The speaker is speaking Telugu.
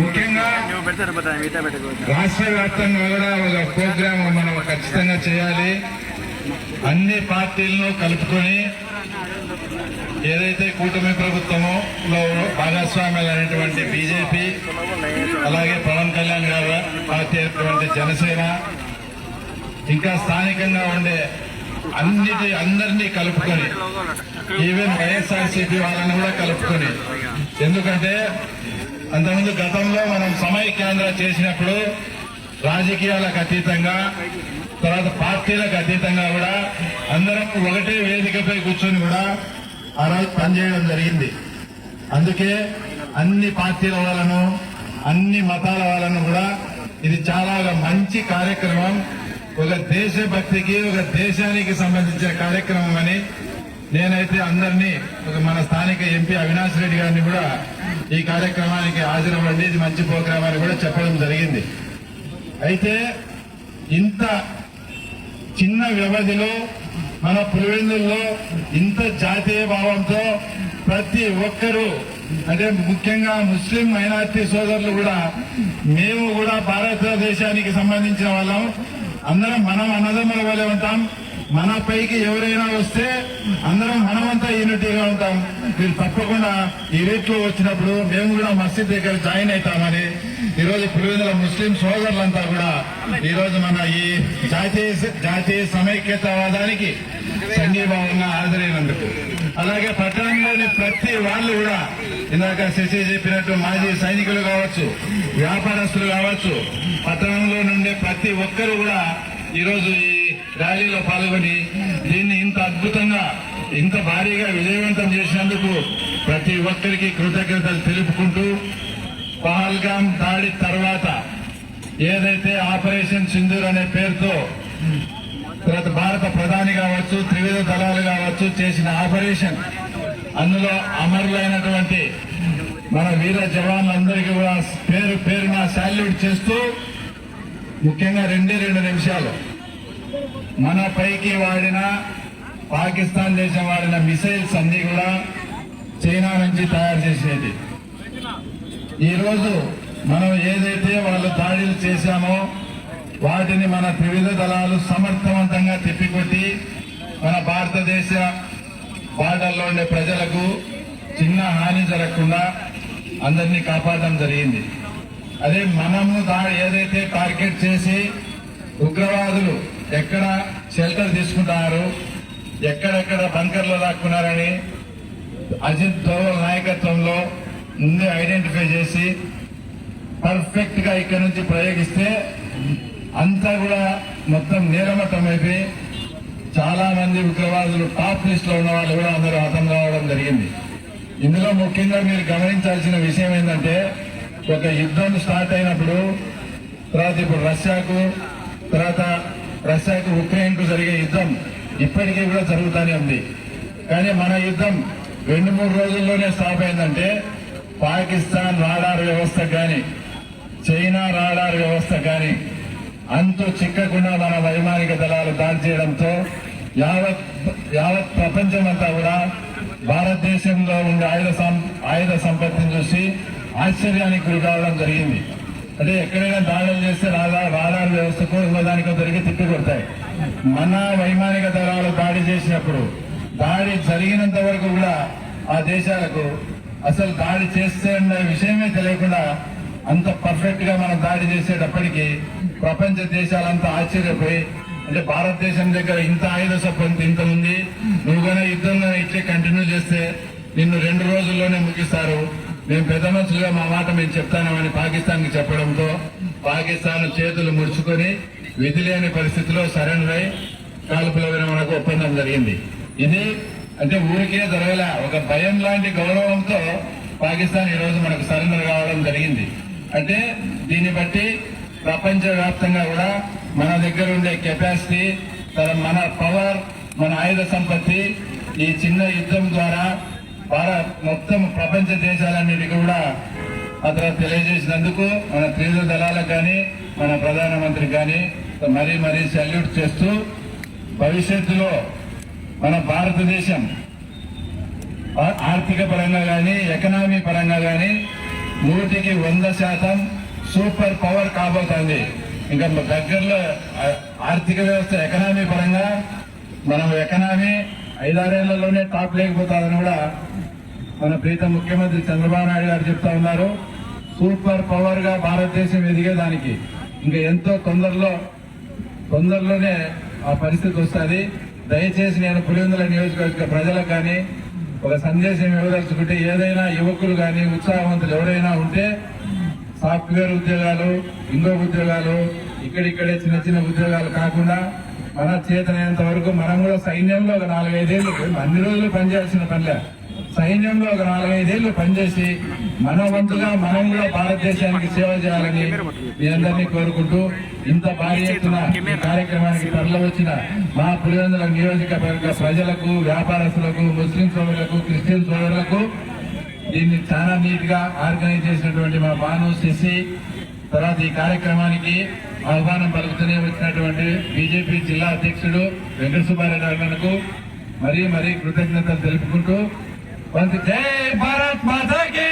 ముఖ్యంగా రాష్ట్ర వ్యాప్తంగా కూడా ఒక ప్రోగ్రామ్ మనం ఖచ్చితంగా చేయాలి. అన్ని పార్టీలను కలుపుకొని ఏదైతే కూటమి ప్రభుత్వమో లో భాగస్వామ్యాలు అనేటువంటి బీజేపీ అలాగే పవన్ కళ్యాణ్ గారు పార్టీ అయినటువంటి జనసేన ఇంకా స్థానికంగా ఉండే అన్నిటి అందరినీ కలుపుకొని ఈవెన్ వైఎస్ఆర్సీపీ వాళ్ళని కూడా కలుపుకొని ఎందుకంటే అంతకుముందు గతంలో మనం సమైక్యాంధ్ర చేసినప్పుడు రాజకీయాలకు అతీతంగా తర్వాత పార్టీలకు అతీతంగా కూడా అందరం ఒకటే వేదికపై కూర్చొని కూడా ఆ రోజు పనిచేయడం జరిగింది. అందుకే అన్ని పార్టీల వాళ్ళను అన్ని మతాల వాళ్ళను కూడా ఇది చాలా మంచి కార్యక్రమం. ఒక దేశభక్తికి ఒక దేశానికి సంబంధించిన కార్యక్రమం అని నేనైతే అందరినీ ఒక మన స్థానిక ఎంపీ అవినాష్ రెడ్డి గారిని కూడా ఈ కార్యక్రమానికి హాజరవ్వండి. ఇది మంచి ప్రోగ్రాం అని కూడా చెప్పడం జరిగింది. అయితే ఇంత చిన్న వ్యవధిలో మన పులివెందుల్లో ఇంత జాతీయ భావంతో ప్రతి ఒక్కరూ అంటే ముఖ్యంగా ముస్లిం మైనార్టీ సోదరులు కూడా మేము కూడా భారతదేశానికి సంబంధించిన వాళ్ళం. అందరం మనం అన్నదమ్ముల వలె ఉంటాం. మన పైకి ఎవరైనా వస్తే అందరం మనమంతా యూనిటీగా ఉంటాం. మీరు తప్పకుండా ఈ రేట్లో వచ్చినప్పుడు మేము కూడా మసీద్ దగ్గర జాయిన్ అవుతామని. ఈ రోజు పులివెందుల ముస్లిం సోదరులంతా కూడా ఈరోజు మన ఈ జాతీయ జాతీయ సమైక్యతవాదానికి సంఘీభావంగా హాజరైనందుకు. అలాగే పట్టణంలోని ప్రతి వాళ్ళు కూడా ఇందాక శశి చెప్పినట్టు మాజీ సైనికులు కావచ్చు వ్యాపారస్తులు కావచ్చు పట్టణంలో నుండి ప్రతి ఒక్కరు కూడా ఈరోజు ఈ ర్యాలీలో పాల్గొని దీన్ని ఇంత అద్భుతంగా ఇంత భారీగా విజయవంతం చేసినందుకు ప్రతి ఒక్కరికి కృతజ్ఞతలు తెలుపుకుంటూ పహల్గాం దాడి తర్వాత ఏదైతే ఆపరేషన్ సింధూర్ అనే పేరుతో తర్వాత భారత ప్రధాని కావచ్చు త్రివిధ దళాలు కావచ్చు చేసిన ఆపరేషన్ అందులో అమరులైనటువంటి మన వీర జవాన్లందరికీ కూడా పేరు పేరున శాల్యూట్ చేస్తూ ముఖ్యంగా రెండే రెండు నిమిషాలు మన పైకి వాడిన పాకిస్తాన్ దేశం వాడిన మిసైల్స్ అన్ని కూడా చైనా నుంచి తయారు చేసేది. ఈరోజు మనం ఏదైతే వాళ్ళు దాడులు చేశామో వాటిని మన త్రివిధ దళాలు సమర్థవంతంగా తిప్పికొట్టి మన భారతదేశ బార్డర్లో ఉండే ప్రజలకు చిన్న హాని జరగకుండా అందరినీ కాపాడడం జరిగింది. అదే మనము దా ఏదైతే టార్గెట్ చేసి ఉగ్రవాదులు ఎక్కడ షెల్టర్ తీసుకుంటున్నారు? ఎక్కడెక్కడ బంకర్లో దాక్కున్నారని అజిత్ దోవల్ నాయకత్వంలో ముందే ఐడెంటిఫై చేసి పర్ఫెక్ట్గా ఇక్కడ నుంచి ప్రయోగిస్తే అంతా కూడా మొత్తం నీలమట్టం అయిపోయి చాలా మంది ఉగ్రవాదులు టాప్ లిస్ట్లో ఉన్న వాళ్ళు కూడా అందరూ హతం కావడం జరిగింది. ఇందులో ముఖ్యంగా మీరు గమనించాల్సిన విషయం ఏంటంటే ఒక యుద్ధం స్టార్ట్ అయినప్పుడు తర్వాత ఇప్పుడు రష్యాకు తర్వాత రష్యాకు ఉక్రెయిన్కు జరిగే యుద్ధం ఇప్పటికీ కూడా జరుగుతూనే ఉంది. కానీ మన యుద్ధం రెండు మూడు రోజుల్లోనే స్టాప్ అయిందంటే పాకిస్తాన్ రాడార్ వ్యవస్థ కానీ చైనా రాడార్ వ్యవస్థ కానీ అంతు చిక్కకుండా మన వైమానిక దళాలు దాడి చేయడంతో యావత్ యావత్ ప్రపంచం అంతా కూడా భారతదేశంలో ఉండే ఆయుధ సం- ఆయుధ సంపత్తిని చూసి ఆశ్చర్యానికి గురి కావడం జరిగింది. అదే ఎక్కడైనా దాడులు చేస్తే రాదా రాడార్ వ్యవస్థకు కూడా దానికో దొరికి తిప్పి కొడతాయి. మన వైమానిక దళాలు దాడి చేసినప్పుడు దాడి జరిగినంత వరకు కూడా ఆ దేశాలకు అసలు దాడి చేస్తే విషయమే తెలియకుండా అంత పర్ఫెక్ట్గా మనం దాడి చేసేటప్పటికి ప్రపంచ దేశాలంతా ఆశ్చర్యపోయి అంటే భారతదేశం దగ్గర ఇంత ఆయుధ సంపత్తి ఇంత ఉంది. నువ్వు కనుక యుద్ధం ఇట్లే కంటిన్యూ చేస్తే నిన్ను రెండు రోజుల్లోనే ముగిస్తారు. మేము పెద్ద మనుషులుగా మా మాట మేము చెప్తానమని పాకిస్తాన్కి చెప్పడంతో పాకిస్తాన్ చేతులు ముడుచుకొని విధి లేని పరిస్థితిలో సరెండర్ అయి కాల్పుల విరమణకు ఒప్పందం జరిగింది. ఇది అంటే ఊరికే జరగలే. ఒక భయం లాంటి గౌరవంతో పాకిస్తాన్ ఈరోజు మనకు సరెండర్ కావడం జరిగింది. అంటే దీన్ని బట్టి ప్రపంచ వ్యాప్తంగా కూడా మన దగ్గర ఉండే కెపాసిటీ తర- మన పవర్ మన ఆయుధ సంపత్తి ఈ చిన్న యుద్ధం ద్వారా భారత్ మొత్తం ప్రపంచ దేశాలన్నిటికీ కూడా అతను తెలియజేసినందుకు మన త్రివిధ దళాలకు కానీ మన ప్రధానమంత్రి కానీ మరీ మరీ సెల్యూట్ చేస్తూ భవిష్యత్తులో మన భారతదేశం ఆర్థిక పరంగా కానీ ఎకనామీ పరంగా కానీ నూటికి వంద శాతం సూపర్ పవర్ కాబోతోంది. ఇంకా దగ్గరలో ఆర్థిక వ్యవస్థ ఎకనామీ పరంగా మనం ఎకనామీ ఐదారేళ్ళలోనే టాప్ లేకపోతాదని కూడా మన ప్రీత ముఖ్యమంత్రి చంద్రబాబు నాయుడు గారు చెప్తా ఉన్నారు. సూపర్ పవర్గా భారతదేశం ఎదిగేదానికి. ఇంకా ఎంతో తొందరలో తొందరలోనే ఆ పరిస్థితి వస్తుంది. దయచేసి నేను పులివెందుల నియోజకవర్గ ప్రజలకు కానీ ఒక సందేశం ఇవ్వదలుచుకుంటే ఏదైనా యువకులు కానీ ఉత్సాహవంతులు ఎవరైనా ఉంటే సాఫ్ట్వేర్ ఉద్యోగాలు ఇంకో ఉద్యోగాలు ఇక్కడిక్కడే చిన్న చిన్న ఉద్యోగాలు కాకుండా మన చేతనైనంత వరకు మనం కూడా సైన్యంలో ఒక నాలుగైదేళ్ళు అన్ని రోజులు పనిచేయాల్సిన పనిలే. సైన్యంలో ఒక నాలుగైదేళ్ళు పనిచేసి మన వంతుగా మనం కూడా భారతదేశానికి సేవ చేయాలని మీ అందరినీ కోరుకుంటూ ఇంత భారీ ఎత్తున ఈ కార్యక్రమానికి తరలి వచ్చిన మా పులివెందుల నియోజకవర్గ ప్రజలకు వ్యాపారస్తులకు ముస్లిం సోదరులకు క్రిస్టియన్ సోదరులకు దీన్ని చాలా నీట్గా ఆర్గనైజ్ చేసినటువంటి మా భాను శశి. తర్వాత ఈ కార్యక్రమానికి ఆహ్వానం పలుకుతూనే వచ్చినటువంటి బీజేపీ జిల్లా అధ్యక్షుడు వెంకట సుబ్బారెడ్డి మరీ మరీ కృతజ్ఞతలు తెలుపుకుంటూ. వంతు జై భారత్ మాతాకి!